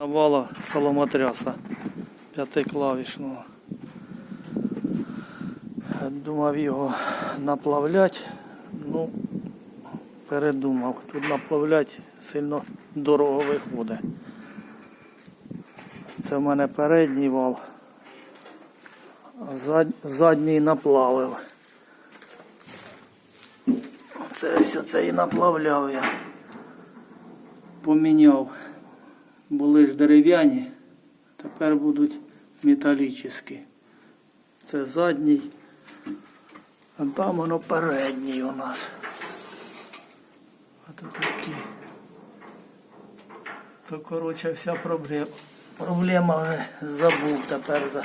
Навала соломотряса п'ятиклавішного. Думав його наплавлять, ну, передумав. Тут наплавлять сильно дорого виходить. Це в мене передній вал, а задній наплавив. Це все це і наплавляв я. Поміняв. Були ж дерев'яні, тепер будуть металічні. Це задній, а там воно передній у нас. А то такі. То коротше вся проблема. Проблема вже забув тепер за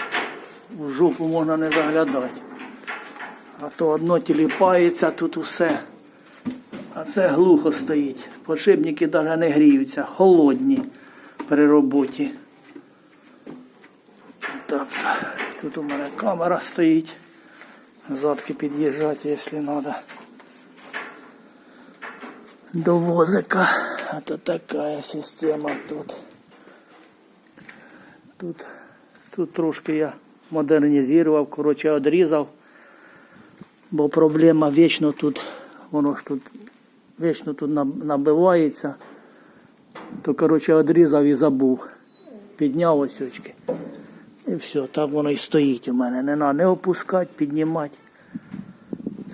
в жопу можна не заглядати. А то одно тіліпається, тут усе. А це глухо стоїть. Подшипники навіть не гріються, холодні при роботі. Так, тут у мене камера стоїть. Задки під'їжджати, якщо треба. До возика. А то така система тут. Тут, тут трошки я модернізував, коротше, відрізав. Бо проблема вічно тут, воно ж тут вічно тут набивається. То, коротше, відрізав і забув. Підняв ось очки. І все, так воно і стоїть у мене. Не треба не опускати, піднімати.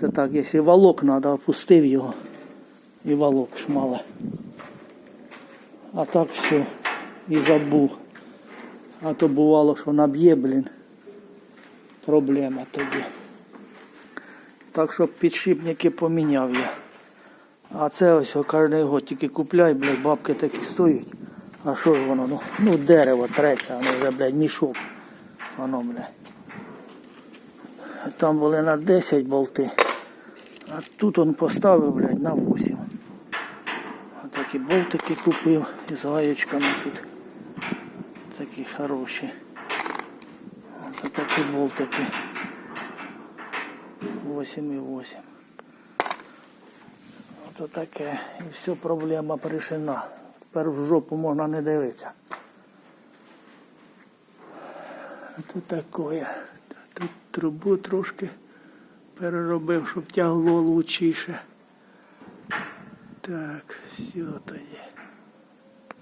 Це так, якщо валок треба, опустив його. І валок шмале. А так все. І забув. А то бувало, що наб'є, блін. Проблема тоді. Так що підшипники поміняв я. А це ось кожен год тільки купляй, блядь, бабки такі стоять. А що ж воно? Ну, ну дерево треться, воно вже, блядь, мішок. Воно, блядь. Там були на 10 болти. А тут он поставив, блядь, на 8. Отакі болтики купив із гаєчками тут. Такі хороші. Ось такі болтики. 8,8. Ото таке. І все, проблема порішена. Тепер в жопу можна не дивитися. Ото таке. Тут трубу трошки переробив, щоб тягло лучіше. Так, все тоді.